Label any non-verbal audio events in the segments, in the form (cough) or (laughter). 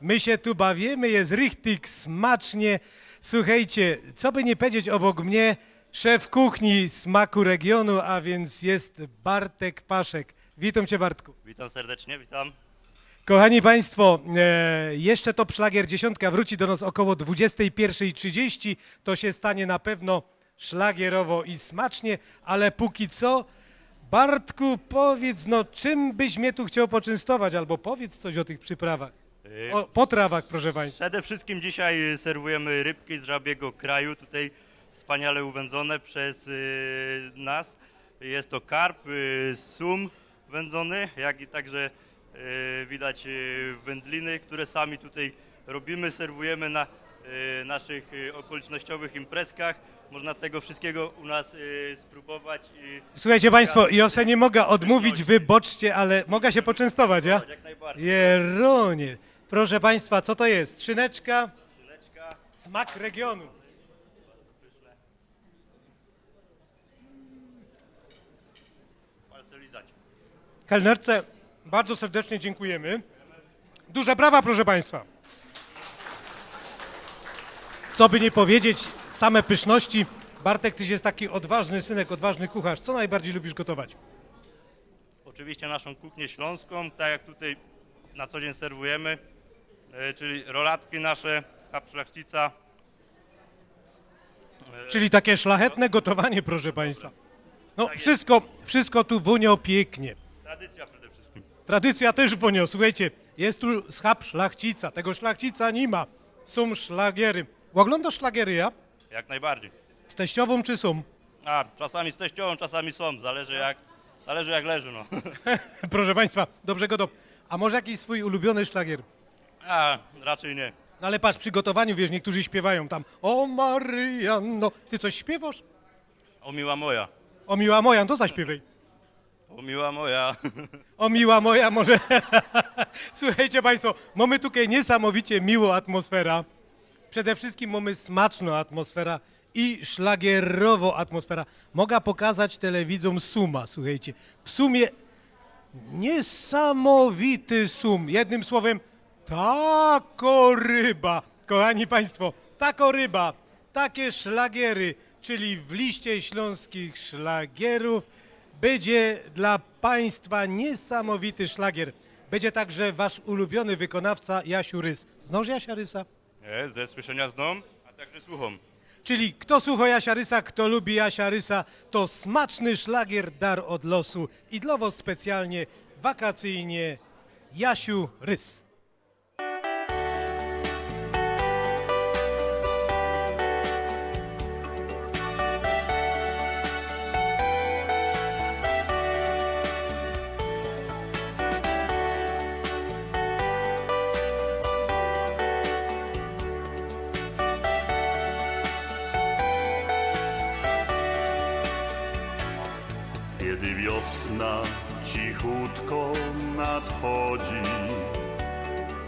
My się tu bawimy, jest richtig smacznie. Słuchajcie, co by nie powiedzieć obok mnie, szef kuchni smaku regionu, a więc jest Bartek Paszek. Witam cię Bartku. Witam serdecznie, witam. Kochani Państwo, e, jeszcze top szlagier dziesiątka wróci do nas około 21.30. To się stanie na pewno szlagierowo i smacznie, ale póki co, Bartku, powiedz, no czym byś mnie tu chciał poczęstować, albo powiedz coś o tych przyprawach. O potrawach, proszę Państwa. Przede wszystkim dzisiaj y, serwujemy rybki z żabiego kraju, tutaj wspaniale uwędzone przez y, nas. Jest to karp, y, sum wędzony, jak i także widać wędliny, które sami tutaj robimy, serwujemy na naszych okolicznościowych imprezkach. Można tego wszystkiego u nas spróbować. Słuchajcie Państwo, ja se nie mogę odmówić, wyboczcie, ale mogę się poczęstować, ja? Jak najbardziej. Jeronie. Proszę Państwa, co to jest? Szyneczka, smak regionu. Kelnerce bardzo serdecznie dziękujemy. Duże brawa, proszę Państwa. Co by nie powiedzieć, same pyszności. Bartek, tyś jest taki odważny synek, odważny kucharz. Co najbardziej lubisz gotować? Oczywiście naszą kuchnię śląską, tak jak tutaj na co dzień serwujemy, czyli rolatki nasze z chab szlachcica. Czyli takie szlachetne gotowanie, proszę Państwa. No Tak wszystko, wszystko tu wunio pięknie. Tradycja przede wszystkim. Tradycja też wunio. Słuchajcie, jest tu schab szlachcica. Tego szlachcica nie ma. Są szlagiery. Oglądasz szlagiery, ja? Jak najbardziej. Z teściową czy są? A, czasami z teściową, czasami są, zależy jak, zależy jak leży, no. (laughs) Proszę Państwa, dobrze go do... A może jakiś swój ulubiony szlagier? A, raczej nie. No ale patrz, w przygotowaniu, wiesz, niektórzy śpiewają tam O Maryjanno. Ty coś śpiewasz? O miła moja, O miła moja, no to zaśpiewaj. o miła moja. O miła moja, może... (laughs) Słuchajcie Państwo, mamy tutaj niesamowicie miłą atmosfera. Przede wszystkim mamy smaczną atmosfera i szlagierową atmosfera. Mogę pokazać telewidzom suma, słuchajcie. W sumie niesamowity sum. Jednym słowem, tako ryba. Kochani Państwo, tako ryba, takie szlagiery, czyli w liście śląskich szlagierów będzie dla Państwa niesamowity szlagier. Będzie także Wasz ulubiony wykonawca Jasiu Rys. Znasz Jasia Rysa? Nie, ze słyszenia znam, a także słucham. Czyli kto słucha Jasia Rysa, kto lubi Jasia Rysa, to smaczny szlagier dar od losu i dla was specjalnie wakacyjnie Jasiu Rys. Wiosna cichutko nadchodzi,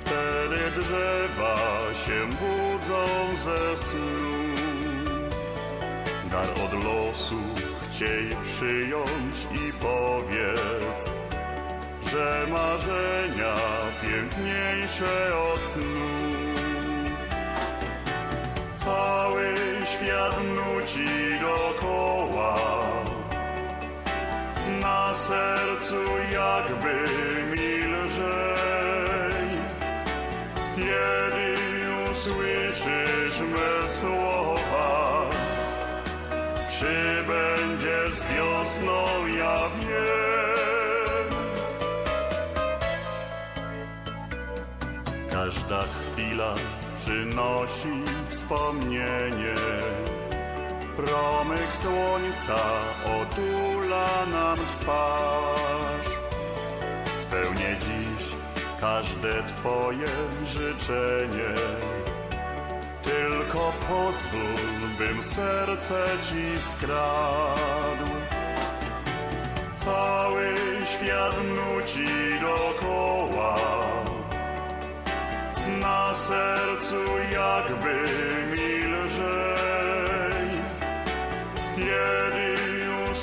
wtedy drzewa się budzą ze snu. Dar od losu chciej przyjąć i powiedz, że marzenia piękniejsze od snu. Cały świat nuci dokoła, na sercu jakby mi lżej. Kiedy usłyszysz me słowa, przybędziesz z wiosną, ja wiem. Każda chwila przynosi wspomnienie. Promyk słońca otula nam twarz. Spełnię dziś każde Twoje życzenie. Tylko pozwól, bym serce Ci skradł. Cały świat nuci dokoła. Na sercu jakby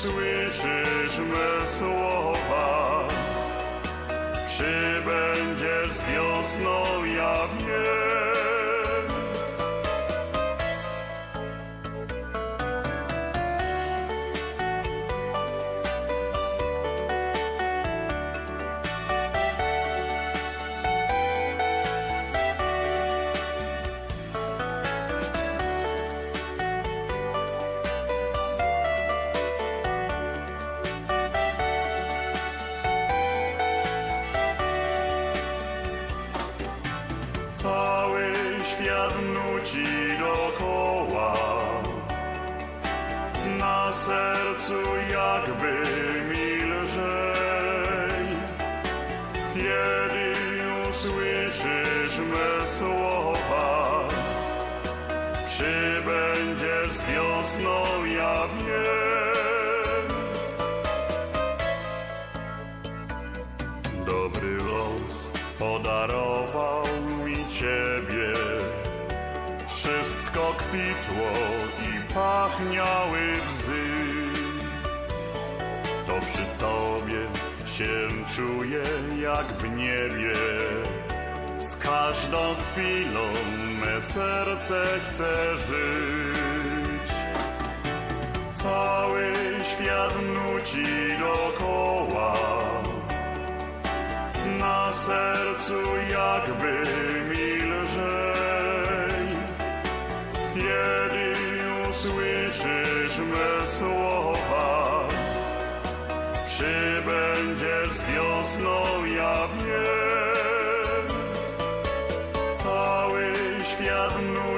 usłyszysz me słowa, przybędziesz z wiosną, ja wiem. Sercu jakby mi lżej Kiedy usłyszysz me słowa Przybędziesz z wiosną, ja wiem Dobry los podarował mi ciebie. Wszystko kwitło i pachniały łzy. To przy tobie się czuję jak w niebie. Z każdą chwilą me serce chce żyć. Cały świat nuci dokoła na sercu jakby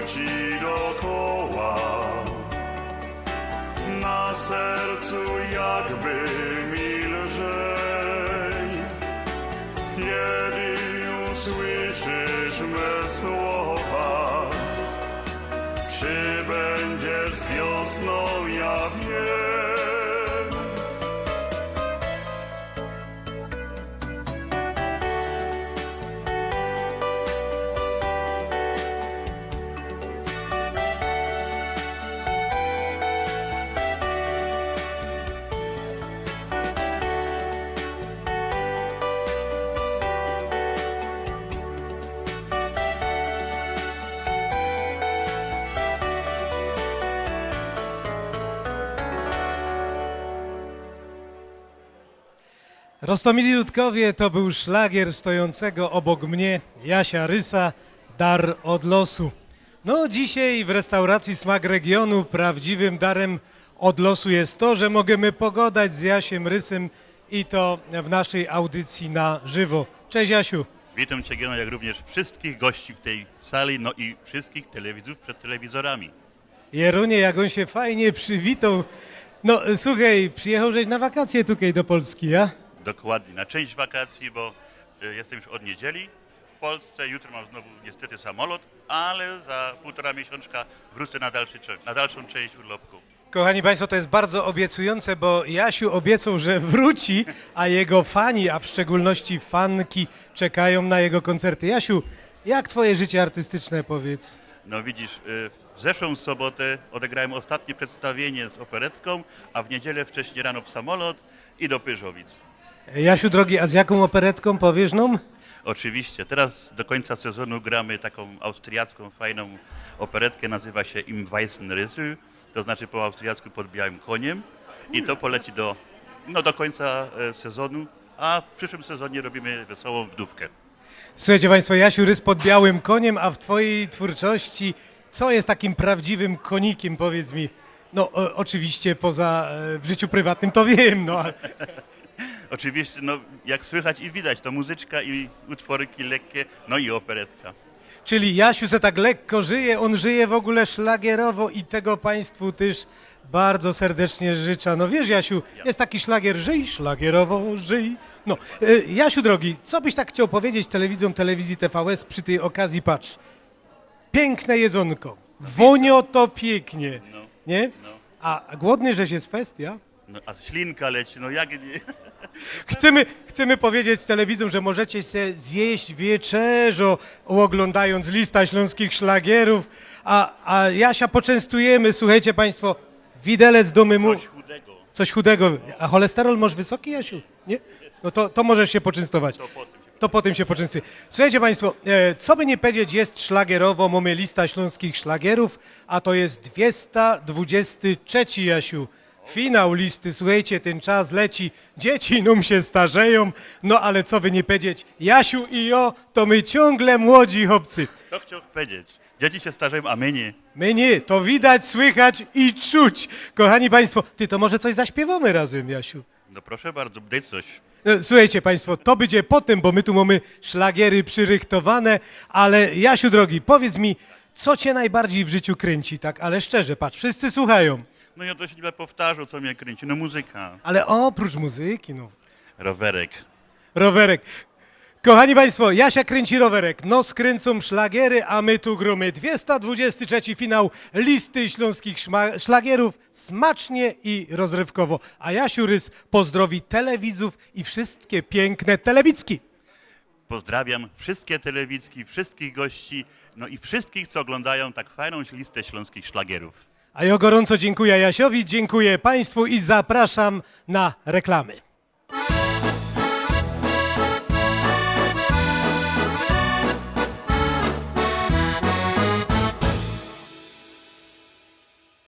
nuci dokoła, na sercu jakby mi lżej. Kiedy usłyszysz me słowa, przybędziesz z wiosną, ja wiem. Rostomili Ludkowie to był szlagier stojącego obok mnie Jasia Rysa, Dar od losu. No dzisiaj w restauracji Smak Regionu prawdziwym darem od losu jest to, że możemy pogadać z Jasiem Rysem i to w naszej audycji na żywo. Cześć Jasiu. Witam Cię, Geno, jak również wszystkich gości w tej sali, no i wszystkich telewidzów przed telewizorami. Jerunie, jak on się fajnie przywitał. No słuchaj, przyjechał żeś na wakacje tutaj do Polski, ja? Dokładnie, na część wakacji, bo y, jestem już od niedzieli w Polsce, jutro mam znowu niestety samolot, ale za półtora miesiączka wrócę na, dalszy, na dalszą część urlopku. Kochani Państwo, to jest bardzo obiecujące, bo Jasiu obiecał, że wróci, a jego fani, a w szczególności fanki, czekają na jego koncerty. Jasiu, jak Twoje życie artystyczne, powiedz? No widzisz, y, w zeszłą sobotę odegrałem ostatnie przedstawienie z operetką, a w niedzielę wcześniej rano w samolot i do Pyżowic. Jasiu, drogi, a z jaką operetką powiesz nam? Oczywiście. Teraz do końca sezonu gramy taką austriacką, fajną operetkę, nazywa się Im Weißen Rysy, to znaczy po austriacku pod białym koniem i to poleci do, no, do końca e, sezonu, a w przyszłym sezonie robimy wesołą wdówkę. Słuchajcie Państwo, Jasiu Rys pod białym koniem, a w Twojej twórczości co jest takim prawdziwym konikiem, powiedz mi? No o, oczywiście poza e, w życiu prywatnym to wiem, no ale (laughs) Oczywiście, no, jak słychać i widać, to muzyczka i utworki lekkie, no i operetka. Czyli Jasiu se tak lekko żyje, on żyje w ogóle szlagierowo i tego Państwu też bardzo serdecznie życzę. No wiesz Jasiu, jest taki szlagier, żyj szlagierowo, żyj. No, e, Jasiu drogi, co byś tak chciał powiedzieć telewidzom telewizji TVS przy tej okazji, patrz. Piękne jedzonko, wonio to pięknie, No, nie? no. A głodny, żeś jest fest, ja? No, a ślinka leci, no jak nie? (laughs) Chcemy, chcemy powiedzieć telewidzom, że możecie się zjeść wieczerzo, oglądając lista śląskich szlagierów, a, a Jasia poczęstujemy, słuchajcie Państwo, widelec do mymu, Coś chudego. coś chudego. A cholesterol masz wysoki, Jasiu? Nie? No to, to możesz się poczęstować. To potem się to potem się poczęstuję. Słuchajcie Państwo, e, co by nie powiedzieć, jest szlagierowo, mamy lista śląskich szlagierów, a to jest 223, Jasiu. Finał listy, słuchajcie, ten czas leci, dzieci num się starzeją, no ale co by nie powiedzieć, Jasiu i jo, to my ciągle młodzi chłopcy. To chciał powiedzieć. Dzieci się starzeją, a my nie. My nie, to widać, słychać i czuć. Kochani Państwo, ty to może coś zaśpiewamy razem, Jasiu? No proszę bardzo, daj coś. E, Słuchajcie Państwo, to będzie potem, bo my tu mamy szlagiery przyryktowane, ale Jasiu drogi, powiedz mi, co cię najbardziej w życiu kręci, tak? Ale szczerze, patrz, wszyscy słuchają. No ja to się nie powtarzał, co mnie kręci. No muzyka, Ale oprócz muzyki, no, rowerek. rowerek. Kochani Państwo, Jasia kręci rowerek, no skręcą szlagiery, a my tu gromy 223 finał listy śląskich szlagierów smacznie i rozrywkowo. A Jasiu Rys pozdrowi telewidzów i wszystkie piękne telewizki. Pozdrawiam wszystkie telewizki, wszystkich gości, no i wszystkich, co oglądają tak fajną listę śląskich szlagierów. A ja gorąco dziękuję Jasiowi, dziękuję Państwu i zapraszam na reklamy.